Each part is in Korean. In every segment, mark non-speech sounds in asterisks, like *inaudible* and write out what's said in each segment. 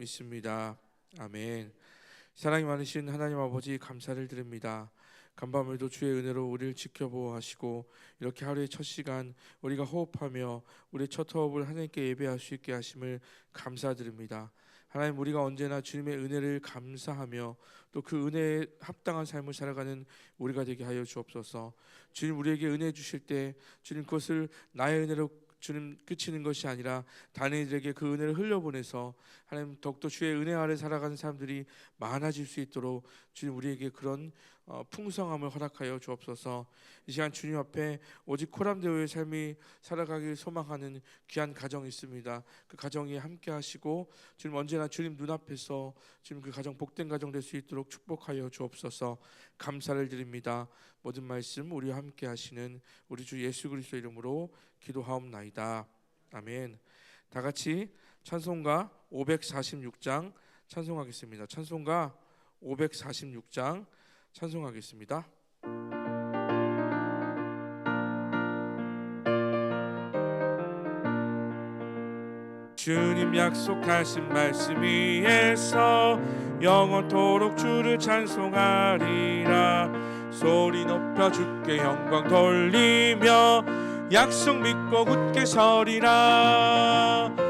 믿습니다. 아멘. 사랑이 많으신 하나님 아버지 감사를 드립니다. 간밤에도 주의 은혜로 우리를 지켜보호하시고 이렇게 하루의 첫 시간 우리가 호흡하며 우리의 첫 호흡을 하나님께 예배할 수 있게 하심을 감사드립니다. 하나님 우리가 언제나 주님의 은혜를 감사하며 또 그 은혜에 합당한 삶을 살아가는 우리가 되게 하여 주옵소서. 주님 우리에게 은혜 주실 때 주님 그것을 나의 은혜로 주님 그치는 것이 아니라 다른 이들에게 그 은혜를 흘려보내서 하나님 더욱더 주의 은혜 아래 살아가는 사람들이 많아질 수 있도록 주님 우리에게 그런 어, 풍성함을 허락하여 주옵소서. 이 시간 주님 앞에 오직 코람데오의 삶이 살아가길 소망하는 귀한 가정이 있습니다. 그 가정이 함께 하시고 주님 언제나 주님 눈앞에서 주님 그 가정 복된 가정 될 수 있도록 축복하여 주옵소서. 감사를 드립니다. 모든 말씀 우리와 함께 하시는 우리 주 예수 그리스도 이름으로 기도하옵나이다. 아멘. 다 같이 찬송가 546장 찬송하겠습니다. 찬송가 546장 찬송하겠습니다. 주님 약속하신 말씀 위에서 영원토록 주를 찬송하리라 소리 높여 주께 영광 돌리며 약속 믿고 굳게 서리라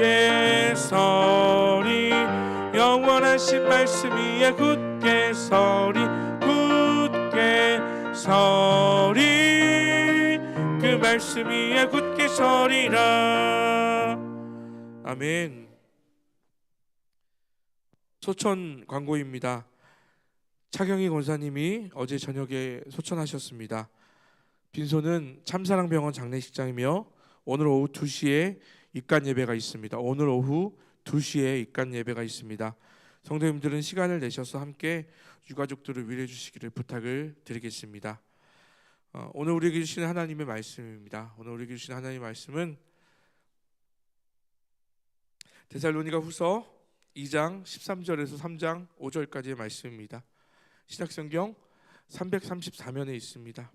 굳게 서리 영원하신 말씀 위에 굳게 서리 굳게 서리 그 말씀 위에 굳게 서리라 아멘. 소천 광고입니다. 차경희 권사님이 어제 저녁에 소천하셨습니다. 빈소는 참사랑병원 장례식장이며 오늘 오후 2시에 입간 예배가 있습니다. 오늘 오후 2시에 입간 예배가 있습니다. 성도님들은 시간을 내셔서 함께 유가족들을 위로해 주시기를 부탁을 드리겠습니다. 어, 오늘 우리에게 주시는 하나님의 말씀입니다. 오늘 우리에게 주시는 하나님의 말씀은 데살로니가 후서 2장 13절에서 3장 5절까지의 말씀입니다. 신약성경 334면에 있습니다.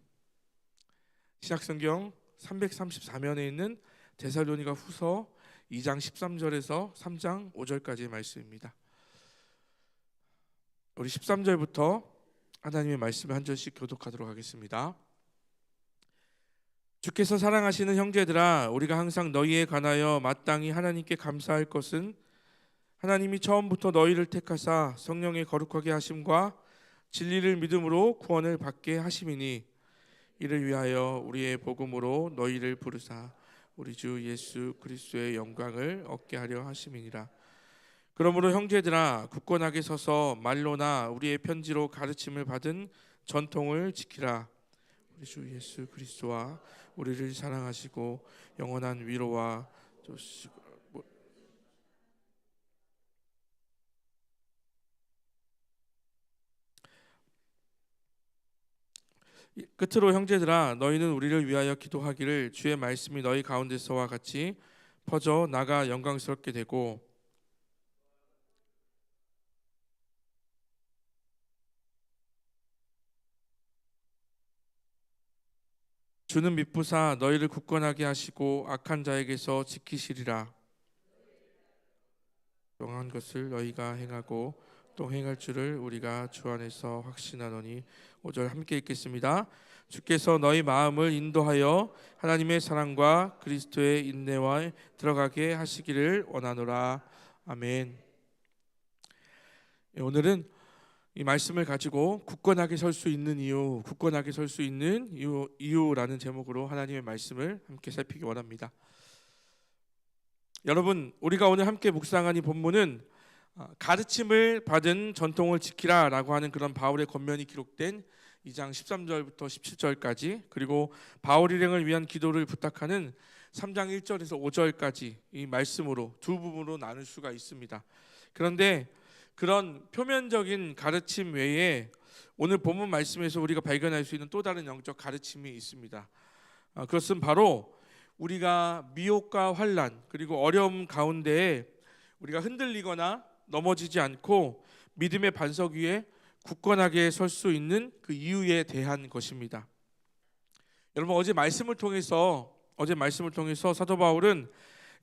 신약성경 334면에 있는 데살로니가 후서 2장 13절에서 3장 5절까지의 말씀입니다. 우리 13절부터 하나님의 말씀을 한 절씩 교독하도록 하겠습니다. 주께서 사랑하시는 형제들아 우리가 항상 너희에 관하여 마땅히 하나님께 감사할 것은 하나님이 처음부터 너희를 택하사 성령의 거룩하게 하심과 진리를 믿음으로 구원을 받게 하심이니 이를 위하여 우리의 복음으로 너희를 부르사 우리 주 예수 그리스도의 영광을 얻게 하려 하심이니라. 그러므로 형제들아 굳건하게 서서 말로나 우리의 편지로 가르침을 받은 전통을 지키라. 우리 주 예수 그리스도와 우리를 사랑하시고 영원한 위로와 끝으로 형제들아 너희는 우리를 위하여 기도하기를 주의 말씀이 너희 가운데서와 같이 퍼져 나가 영광스럽게 되고 주는 미쁘사 너희를 굳건하게 하시고 악한 자에게서 지키시리라. 명한 것을 너희가 행하고 또 행할 줄을 우리가 주 안에서 확신하노니 5절 함께 읽겠습니다. 주께서 너희 마음을 인도하여 하나님의 사랑과 그리스도의 인내와 들어가게 하시기를 원하노라. 아멘. 예, 오늘은 이 말씀을 가지고 굳건하게 설 수 있는 이유, 굳건하게 설 수 있는 이유, 이유라는 제목으로 하나님의 말씀을 함께 살피기 원합니다. 여러분, 우리가 오늘 함께 묵상한 이 본문은 아, 가르침을 받은 전통을 지키라라고 하는 그런 바울의 권면이 기록된 2장 13절부터 17절까지 그리고 바울 일행을 위한 기도를 부탁하는 3장 1절에서 5절까지 이 말씀으로 두 부분으로 나눌 수가 있습니다. 그런데 그런 표면적인 가르침 외에 오늘 본문 말씀에서 우리가 발견할 수 있는 또 다른 영적 가르침이 있습니다. 아, 그것은 바로 우리가 미혹과 환란 그리고 어려움 가운데 우리가 흔들리거나 넘어지지 않고 믿음의 반석 위에 굳건하게 설 수 있는 그 이유에 대한 것입니다. 여러분 어제 말씀을 통해서 어제 말씀을 통해서 사도 바울은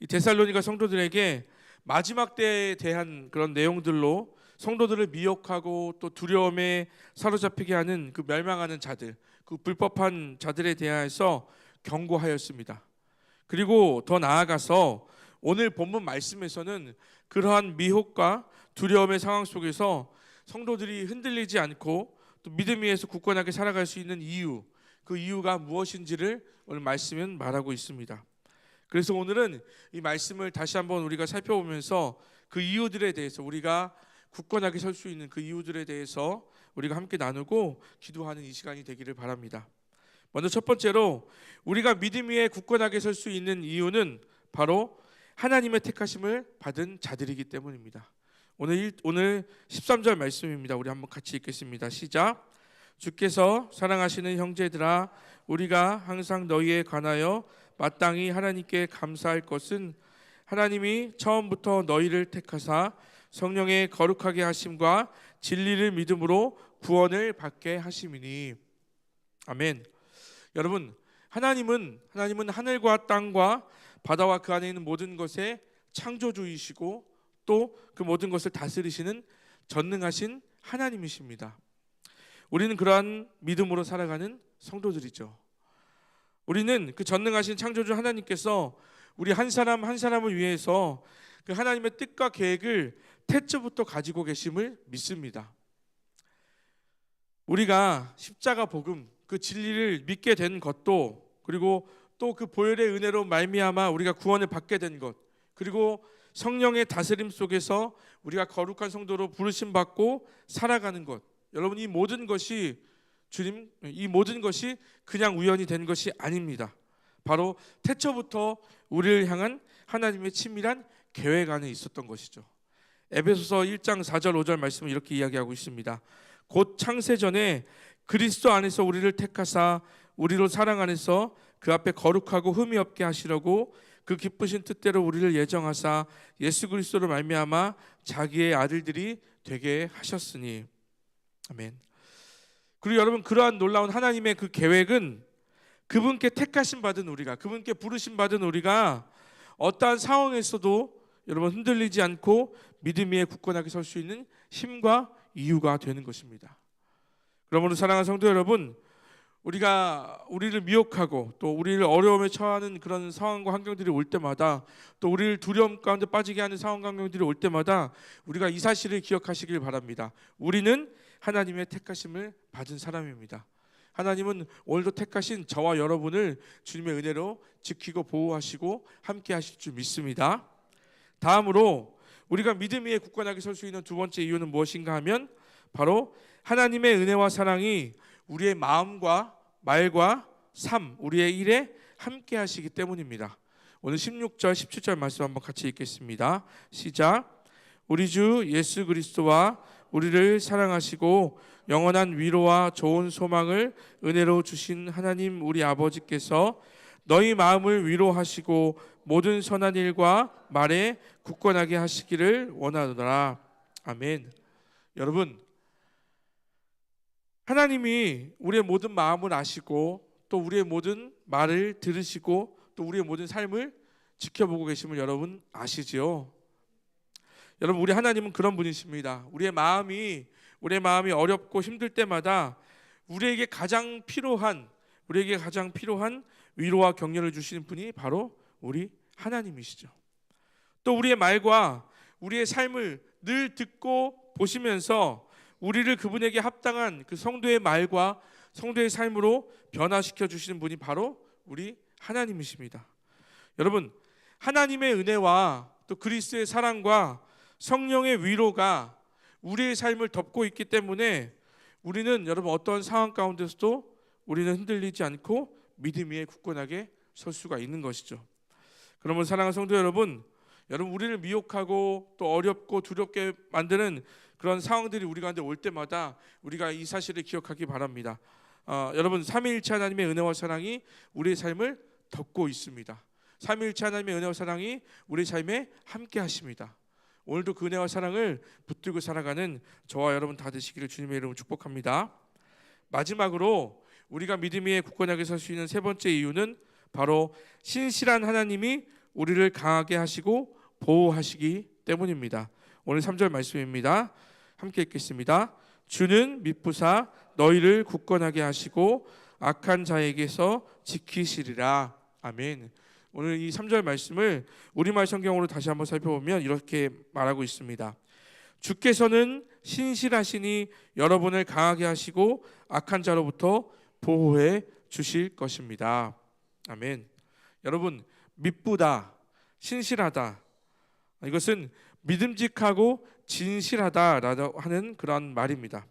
이 데살로니가 성도들에게 마지막 때에 대한 그런 내용들로 성도들을 미혹하고 또 두려움에 사로잡히게 하는 그 멸망하는 자들, 그 불법한 자들에 대하여서 경고하였습니다. 그리고 더 나아가서 오늘 본문 말씀에서는 그러한 미혹과 두려움의 상황 속에서 성도들이 흔들리지 않고 또 믿음 위에서 굳건하게 살아갈 수 있는 이유, 그 이유가 무엇인지를 오늘 말씀은 말하고 있습니다. 그래서 오늘은 이 말씀을 다시 한번 우리가 살펴보면서 그 이유들에 대해서 우리가 굳건하게 설 수 있는 그 이유들에 대해서 우리가 함께 나누고 기도하는 이 시간이 되기를 바랍니다. 먼저 첫 번째로 우리가 믿음 위에 굳건하게 설 수 있는 이유는 바로 하나님의 택하심을 받은 자들이기 때문입니다. 오늘 일- 오늘 13절 말씀입니다. 우리 한번 같이 읽겠습니다. 시작. 주께서 사랑하시는 형제들아 우리가 항상 너희에 관하여 마땅히 하나님께 감사할 것은 하나님이 처음부터 너희를 택하사 성령의 거룩하게 하심과 진리를 믿음으로 구원을 받게 하심이니 아멘. 여러분 하나님은 하나님은 하늘과 땅과 바다와 그 안에 있는 모든 것의 창조주이시고 또 그 모든 것을 다스리시는 전능하신 하나님이십니다. 우리는 그러한 믿음으로 살아가는 성도들이죠. 우리는 그 전능하신 창조주 하나님께서 우리 한 사람 한 사람을 위해서 그 하나님의 뜻과 계획을 태초부터 가지고 계심을 믿습니다. 우리가 십자가 복음 그 진리를 믿게 된 것도 그리고 또 그 보혈의 은혜로 말미암아 우리가 구원을 받게 된 것, 그리고 성령의 다스림 속에서 우리가 거룩한 성도로 부르심 받고 살아가는 것. 여러분 이 모든 것이 주님 이 모든 것이 그냥 우연이 된 것이 아닙니다. 바로 태초부터 우리를 향한 하나님의 친밀한 계획 안에 있었던 것이죠. 에베소서 1장 4절 5절 말씀을 이렇게 이야기하고 있습니다. 곧 창세 전에 그리스도 안에서 우리를 택하사 우리로 사랑 안에서 그 앞에 거룩하고 흠이 없게 하시려고 그 기쁘신 뜻대로 우리를 예정하사 예수 그리스도로 말미암아 자기의 아들들이 되게 하셨으니 아멘. 그리고 여러분 그러한 놀라운 하나님의 그 계획은 그분께 택하심 받은 우리가 그분께 부르심 받은 우리가 어떠한 상황에서도 여러분 흔들리지 않고 믿음 위에 굳건하게 설 수 있는 힘과 이유가 되는 것입니다. 그러므로 사랑하는 성도 여러분, 우리가 우리를 미혹하고 또 우리를 어려움에 처하는 그런 상황과 환경들이 올 때마다 또 우리를 두려움 가운데 빠지게 하는 상황 환경들이 올 때마다 우리가 이 사실을 기억하시길 바랍니다. 우리는 하나님의 택하심을 받은 사람입니다. 하나님은 오늘도 택하신 저와 여러분을 주님의 은혜로 지키고 보호하시고 함께 하실 줄 믿습니다. 다음으로 우리가 믿음 위에 굳건하게 설 수 있는 두 번째 이유는 무엇인가 하면 바로 하나님의 은혜와 사랑이 우리의 마음과 말과 삶, 우리의 일에 함께 하시기 때문입니다. 오늘 16절, 17절 말씀 한번 같이 읽겠습니다. 시작. 우리 주 예수 그리스도와 우리를 사랑하시고 영원한 위로와 좋은 소망을 은혜로 주신 하나님 우리 아버지께서 너희 마음을 위로하시고 모든 선한 일과 말에 굳건하게 하시기를 원하노라. 아멘. 여러분 하나님이 우리의 모든 마음을 아시고 또 우리의 모든 말을 들으시고 또 우리의 모든 삶을 지켜보고 계심을 여러분 아시지요? 여러분 우리 하나님은 그런 분이십니다. 우리의 마음이 우리의 마음이 어렵고 힘들 때마다 우리에게 가장 필요한 우리에게 가장 필요한 위로와 격려를 주시는 분이 바로 우리 하나님이시죠. 또 우리의 말과 우리의 삶을 늘 듣고 보시면서 우리를 그분에게 합당한 그 성도의 말과 성도의 삶으로 변화시켜 주시는 분이 바로 우리 하나님이십니다. 여러분, 하나님의 은혜와 또 그리스도의 사랑과 성령의 위로가 우리의 삶을 덮고 있기 때문에 우리는 여러분 어떤 상황 가운데서도 우리는 흔들리지 않고 믿음 위에 굳건하게 설 수가 있는 것이죠. 그러면 사랑하는 성도 여러분, 여러분 우리를 미혹하고 또 어렵고 두렵게 만드는 그런 상황들이 우리 가운데 올 때마다 우리가 이 사실을 기억하기 바랍니다. 어, 여러분 삼위일체 하나님의 은혜와 사랑이 우리의 삶을 덮고 있습니다. 삼위일체 하나님의 은혜와 사랑이 우리 삶에 함께 하십니다. 오늘도 그 은혜와 사랑을 붙들고 살아가는 저와 여러분 다 되시기를 주님의 이름으로 축복합니다. 마지막으로 우리가 믿음 위에 굳건하게 설 수 있는 세 번째 이유는 바로 신실한 하나님이 우리를 강하게 하시고 보호하시기 때문입니다. 오늘 3절 말씀입니다. 함께 읽겠습니다. 주는 미쁘사 너희를 굳건하게 하시고 악한 자에게서 지키시리라. 아멘. 오늘 이 3절 말씀을 우리말 성경으로 다시 한번 살펴보면 이렇게 말하고 있습니다. 주께서는 신실하시니 여러분을 강하게 하시고 악한 자로부터 보호해 주실 것입니다. 아멘. 여러분 믿부다, 신실하다. 이것은 믿음직하고 진실하다라고 하는 그런 말입니다.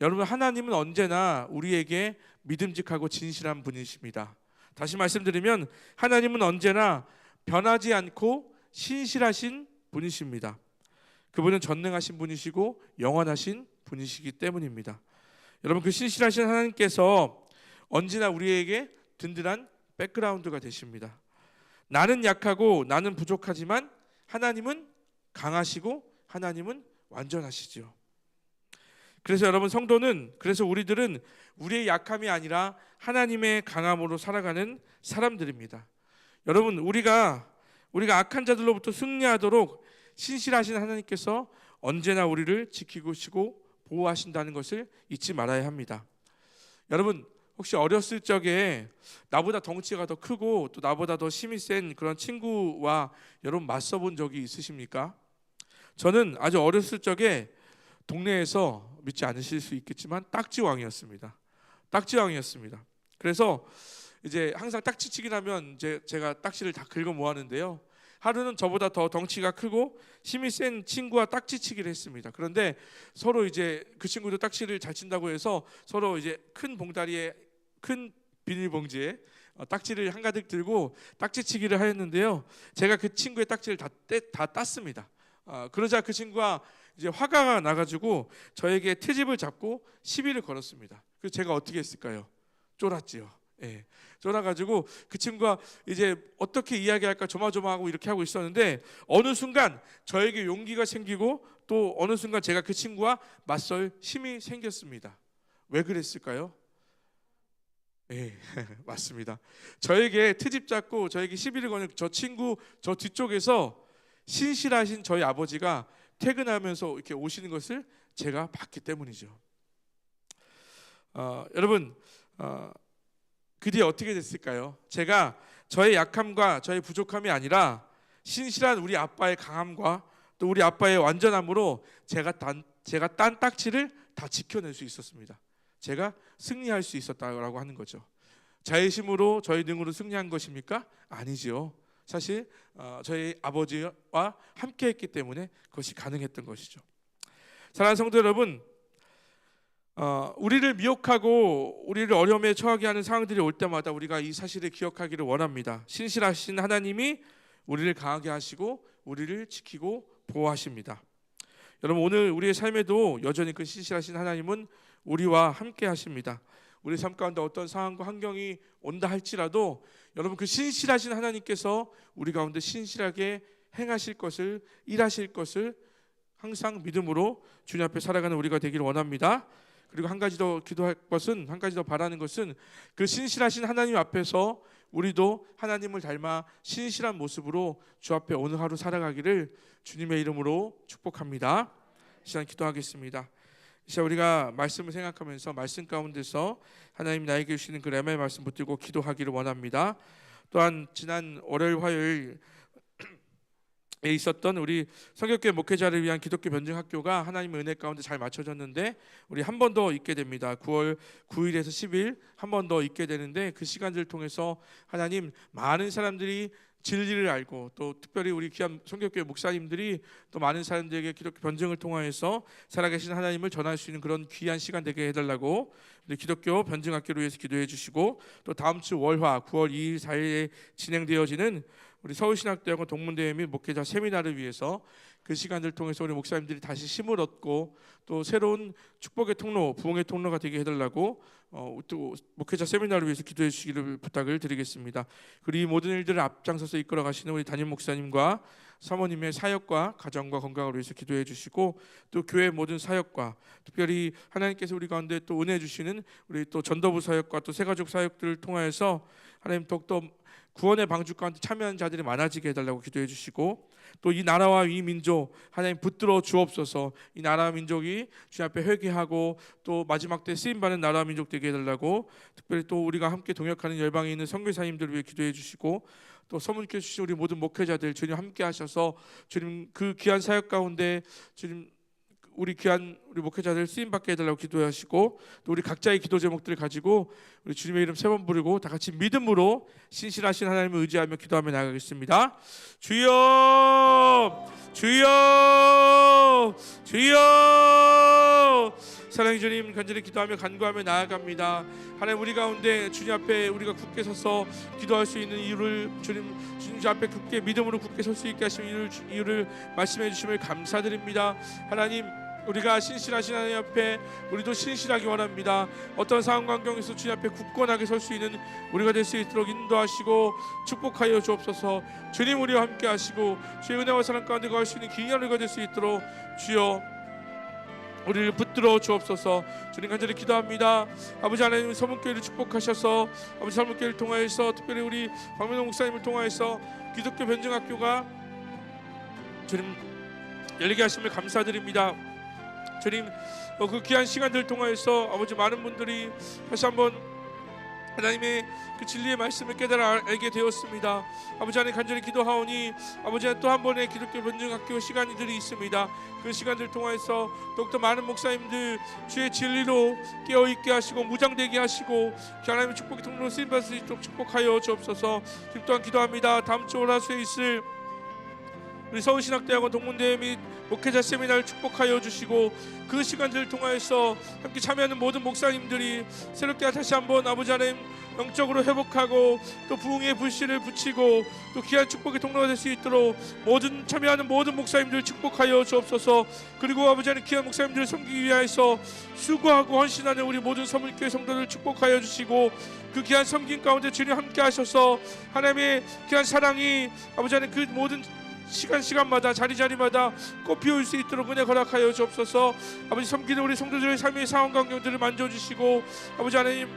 여러분 하나님은 언제나 우리에게 믿음직하고 진실한 분이십니다. 다시 말씀드리면 하나님은 언제나 변하지 않고 신실하신 분이십니다. 그분은 전능하신 분이시고 영원하신 분이시기 때문입니다. 여러분 그 신실하신 하나님께서 언제나 우리에게 든든한 백그라운드가 되십니다. 나는 약하고 나는 부족하지만 하나님은 강하시고 하나님은 완전하시죠. 그래서 여러분 성도는 그래서 우리들은 우리의 약함이 아니라 하나님의 강함으로 살아가는 사람들입니다. 여러분 우리가 우리가 악한 자들로부터 승리하도록 신실하신 하나님께서 언제나 우리를 지키시고 보호하신다는 것을 잊지 말아야 합니다. 여러분 혹시 어렸을 적에 나보다 덩치가 더 크고 또 나보다 더 힘이 센 그런 친구와 여러분 맞서 본 적이 있으십니까? 저는 아주 어렸을 적에 동네에서 믿지 않으실 수 있겠지만 딱지왕이었습니다. 딱지왕이었습니다. 그래서 이제 항상 딱지치기 하면 이제 제가 딱지를 다 긁어 모았는데요. 하루는 저보다 더 덩치가 크고 힘이 센 친구와 딱지치기를 했습니다. 그런데 서로 이제 그 친구도 딱지를 잘 친다고 해서 서로 이제 큰 봉다리에 큰 비닐봉지에 어, 딱지를 한가득 들고 딱지치기를 하였는데요. 제가 그 친구의 딱지를 다, 떼, 다 땄습니다. 어, 그러자 그 친구가 이제 화가 나가지고 저에게 트집을 잡고 시비를 걸었습니다. 그래서 제가 어떻게 했을까요? 쫄았지요. 예. 쫄아가지고 그 친구가 이제 어떻게 이야기할까 조마조마하고 이렇게 하고 있었는데 어느 순간 저에게 용기가 생기고 또 어느 순간 제가 그 친구와 맞설 힘이 생겼습니다. 왜 그랬을까요? 예, *laughs* 맞습니다. 저에게 트집 잡고 저에게 시비를 거는 저 친구 저 뒤쪽에서 신실하신 저희 아버지가 퇴근하면서 이렇게 오시는 것을 제가 봤기 때문이죠. 어, 여러분 어, 그 뒤에 어떻게 됐을까요? 제가 저의 약함과 저의 부족함이 아니라 신실한 우리 아빠의 강함과 또 우리 아빠의 완전함으로 제가 단 제가 딴 딱지를 다 지켜낼 수 있었습니다. 제가 승리할 수 있었다라고 하는 거죠. 자의 힘으로 저의 능으로 승리한 것입니까? 아니지요. 사실 어, 저희 아버지와 함께했기 때문에 그것이 가능했던 것이죠. 사랑하는 성도 여러분, 어, 우리를 미혹하고 우리를 어려움에 처하게 하는 상황들이 올 때마다 우리가 이 사실을 기억하기를 원합니다. 신실하신 하나님이 우리를 강하게 하시고 우리를 지키고 보호하십니다. 여러분 오늘 우리의 삶에도 여전히 그 신실하신 하나님은 우리와 함께 하십니다. 우리 삶 가운데 어떤 상황과 환경이 온다 할지라도 여러분 그 신실하신 하나님께서 우리 가운데 신실하게 행하실 것을 일하실 것을 항상 믿음으로 주님 앞에 살아가는 우리가 되기를 원합니다. 그리고 한 가지 더 기도할 것은 한 가지 더 바라는 것은 그 신실하신 하나님 앞에서 우리도 하나님을 닮아 신실한 모습으로 주 앞에 오늘 하루 살아가기를 주님의 이름으로 축복합니다. 이 시간 기도하겠습니다. 이 시간 우리가 말씀을 생각하면서 말씀 가운데서 하나님 나에게 주시는 그 레마의 말씀 붙들고 기도하기를 원합니다. 또한 지난 월요일 화요일 에 있었던 우리 성격계 목회자를 위한 기독교 변증 학교가 하나님의 은혜 가운데 잘 맞춰졌는데 우리 한 번 더 있게 됩니다. 9월 9일에서 10일 한 번 더 있게 되는데 그 시간들을 통해서 하나님 많은 사람들이 진리를 알고 또 특별히 우리 귀한 성격교회 목사님들이 또 많은 사람들에게 기독교 변증을 통하여서 살아계신 하나님을 전할 수 있는 그런 귀한 시간 되게 해달라고 우리 기독교 변증학교를 위해서 기도해 주시고 또 다음 주 월화 9월 2일 4일에 진행되어지는 우리 서울신학대학원 동문대회 및 목회자 세미나를 위해서 그 시간을 통해서 우리 목사님들이 다시 힘을 얻고 또 새로운 축복의 통로, 부흥의 통로가 되게 해달라고 어, 또 목회자 세미나를 위해서 기도해 주시기를 부탁을 드리겠습니다. 그리고 이 모든 일들을 앞장서서 이끌어 가시는 우리 담임 목사님과 사모님의 사역과 가정과 건강을 위해서 기도해 주시고 또 교회 모든 사역과 특별히 하나님께서 우리 가운데 또 은혜 주시는 우리 또 전도부 사역과 또 새가족 사역들을 통하여서 하나님 더욱더 구원의 방주 가운데 참여하는 자들이 많아지게 해달라고 기도해 주시고 또 이 나라와 이 민족 하나님 붙들어 주옵소서. 이 나라와 민족이 주님 앞에 회개하고 또 마지막 때 쓰임 받는 나라와 민족 되게 해달라고 특별히 또 우리가 함께 동역하는 열방에 있는 선교사님들을 위해 기도해 주시고 또 소문께 주신 우리 모든 목회자들 주님 함께 하셔서 주님 그 귀한 사역 가운데 주님 우리 귀한 우리 목회자들 쓰임 받게 해달라고 기도하시고 또 우리 각자의 기도 제목들을 가지고 우리 주님의 이름 세 번 부르고 다 같이 믿음으로 신실하신 하나님을 의지하며 기도하며 나가겠습니다. 주여, 주여, 주여. 사랑의 주님 간절히 기도하며 간구하며 나아갑니다. 하나님 우리 가운데 주님 앞에 우리가 굳게 서서 기도할 수 있는 이유를 주님 주님 앞에 굳게 믿음으로 굳게 설 수 있게 하신 이유를, 이유를 말씀해 주심을 감사드립니다. 하나님 우리가 신실하신 하나님 앞에 우리도 신실하기 원합니다. 어떤 상황 환경에서 주님 앞에 굳건하게 설 수 있는 우리가 될 수 있도록 인도하시고 축복하여 주옵소서. 주님 우리와 함께 하시고 주의 은혜와 사랑 가운데 거할 수 있는 귀한 우리가 될 수 있도록 주여 우리를 붙들어 주옵소서. 주님 간절히 기도합니다. 아버지 하나님 서문교회를 축복하셔서 아버지 서문교회를 통하여서 특별히 우리 박민호 목사님을 통하여서 기독교 변증학교가 주님 열리게 하심을 감사드립니다. 주님 어, 그 귀한 시간들을 통하여서 아버지 많은 분들이 다시 한번 하나님의 그 진리의 말씀을 깨달아 알게 되었습니다. 아버지 하나님 간절히 기도하오니 아버지 하나님 또한 번의 기독교 변증학교 시간들이 있습니다. 그 시간들 통하여서 더욱더 많은 목사님들 주의 진리로 깨어 있게 하시고 무장되게 하시고 하나님의 축복의 통로로 쓰임 받을 수 있도록 축복하여 주옵소서. 지금 또한 기도합니다. 다음 주 월화수에 있을 우리 서울신학대학원 동문대회 및 목회자 세미나를 축복하여 주시고 그 시간들을 통하여서 함께 참여하는 모든 목사님들이 새롭게 다시 한번 아버지 하나님 영적으로 회복하고 또 부흥의 불씨를 붙이고 또 귀한 축복의 통로가 될 수 있도록 모든 참여하는 모든 목사님들 축복하여 주옵소서. 그리고 아버지 하나님 귀한 목사님들을 섬기기 위하여서 수고하고 헌신하는 우리 모든 서물교회 성도들 축복하여 주시고 그 귀한 섬김 가운데 주님 함께 하셔서 하나님의 귀한 사랑이 아버지 하나님 그 모든 시간 시간마다 자리 자리마다 꽃 피울 수 있도록 은혜 허락하여 주옵소서. 아버지 섬기는 우리 성도들의 삶의 상황 환경들을 만져주시고 아버지 하나님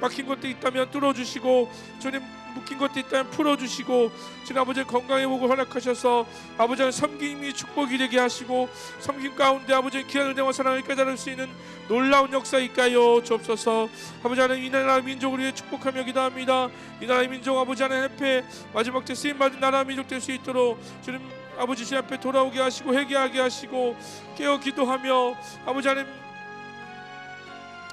막힌 것도 있다면 뚫어주시고 주님 묶인 것도 있다면 풀어주시고 주님 아버지 건강의 복을 허락하셔서 아버지 하나님 섬김이 축복이 되게 하시고 섬김 가운데 아버지 귀한 은혜와 사랑을 깨달을 수 있는 놀라운 역사 있가요 주옵소서. 아버지 하나님 이 나라 민족을 위해 축복하며 기도합니다. 이 나라의 민족 아버지 하나님 앞에 마지막 때 쓰임 받은 나라 민족 될 수 있도록 주님 아버지 제 앞에 돌아오게 하시고 회개하게 하시고 깨어 기도하며 아버지 하나님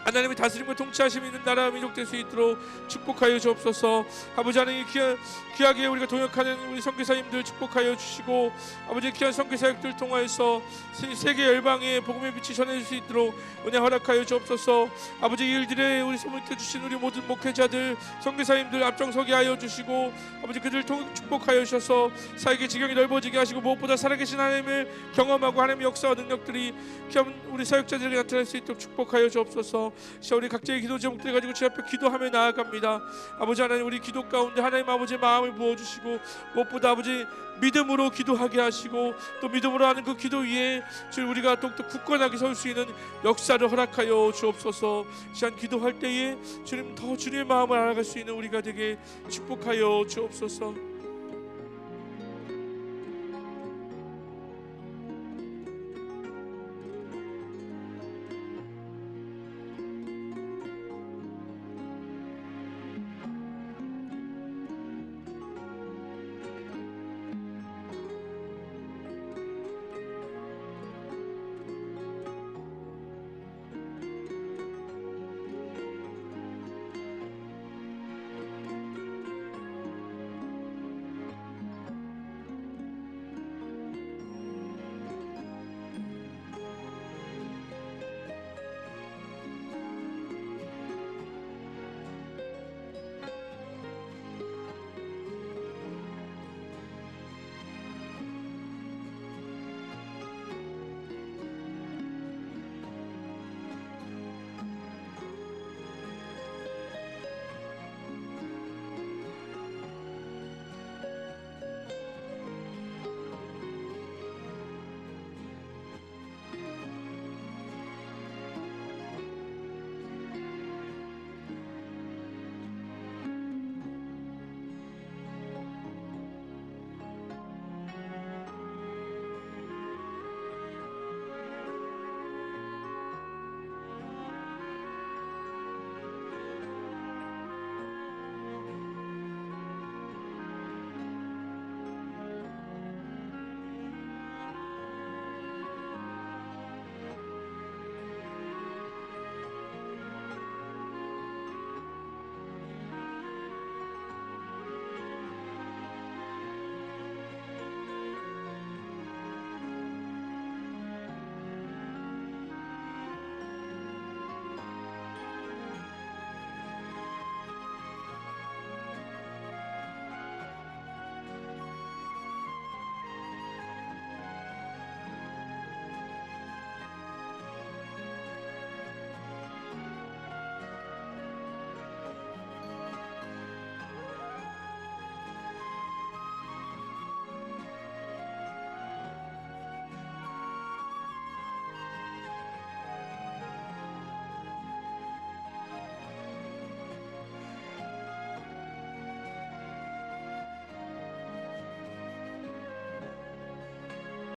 하나님의 다스림과 통치하심 있는 나라 민족 될 수 있도록 축복하여 주옵소서. 아버지 하나님 귀하, 귀하게 우리가 동역하는 우리 선교사님들 축복하여 주시고 아버지 귀한 선교사역들 통하여서 세- 세계 열방에 복음의 빛이 전해질 수 있도록 은혜 허락하여 주옵소서. 아버지 이 일들에 우리 소문 켜 주신 우리 모든 목회자들 선교사님들 앞장서게 하여 주시고 아버지 그들 통 축복하여 주셔서 사역의 지경이 넓어지게 하시고 무엇보다 살아계신 하나님을 경험하고 하나님의 역사와 능력들이 우리 사역자들에게 나타날 수 있도록 축복하여 주옵소서. 자 우리 각자의 기도 제목들 가지고 주 앞에 기도하며 나아갑니다. 아버지 하나님 우리 기도 가운데 하나님 아버지의 마음을 부어 주시고 무엇보다 아버지 믿음으로 기도하게 하시고 또 믿음으로 하는 그 기도 위에 주 우리가 더욱더 굳건하게 설 수 있는 역사를 허락하여 주옵소서 시간 기도할 때에 주님 더 주님의 마음을 알아갈 수 있는 우리가 되게 축복하여 주옵소서